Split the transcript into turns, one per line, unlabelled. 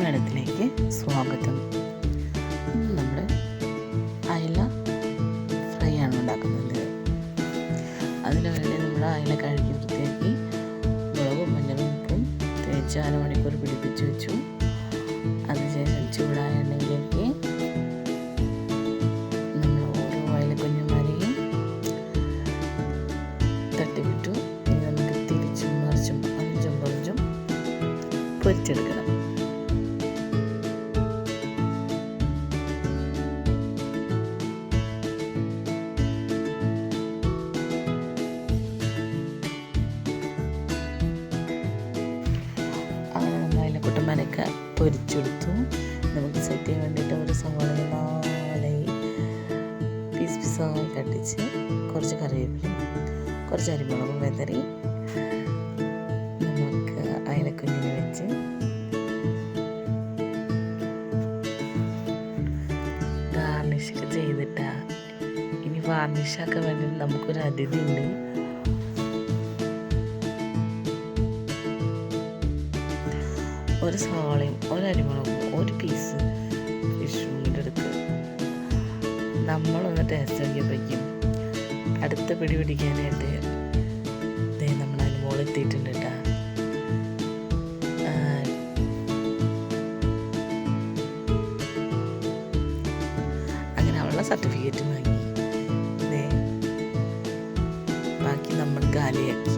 മേളത്തിലേക്ക് സ്വാഗതം. നമ്മൾ അയല ഫ്രൈ ആണ് ഉണ്ടാക്കുന്നത്. അതിന് വേണ്ടി നമ്മൾ അയല കഴുകി വൃത്തിയാക്കി മുളകും മഞ്ഞളും ഉപ്പും തേച്ച് അരമണിക്കൂർ പിടിപ്പിച്ച് വെച്ചു. അതിനുശേഷം ചൂടായ എണ്ണയിലേക്ക് നമ്മൾ ഓരോ അയലക്കുഞ്ഞുമാരെയും തട്ടിവിട്ടു. ഇനി നമുക്ക് തിരിച്ചും മറിച്ചും അഞ്ചും പറഞ്ഞും പൊരിച്ചെടുക്കണം. നമ്മൾ അയലക്കുട്ടന്മാരൊക്കെ പൊരിച്ചെടുത്തു. നമുക്ക് സെറ്റ് ചെയ്യാൻ വേണ്ടിയിട്ട് ഒരു സവാള നാലായി പീസ് പീസായി കട്ടിച്ച് കുറച്ച് കറിവേപ്പില കുറച്ച് അരിമുളകും വെതറി നമുക്ക് അയലക്കുഞ്ഞിന് വെച്ച് ഗാർണിഷൊക്കെ ചെയ്തിട്ടാ. ഇനി വാർണിഷൊക്കെ വേണ്ടി നമുക്കൊരു അതിഥി ഉണ്ട് ഒരു സവാളയും ഒരു അരിമുളകും ഒരു പീസ് ഫിഷും കൂടെ എടുത്ത് നമ്മളൊന്ന് ടേസ്റ്റ് നോക്കിയപ്പോഴേക്കും അടുത്ത പിടി പിടിക്കാനായിട്ട് ദേ നമ്മൾ അതിന് മുകളിൽ എത്തിയിട്ടുണ്ട് കേട്ടോ അങ്ങനെ അവളുടെ സർട്ടിഫിക്കറ്റ് വാങ്ങി. ബാക്കി നമ്മൾ കാലിയാക്കി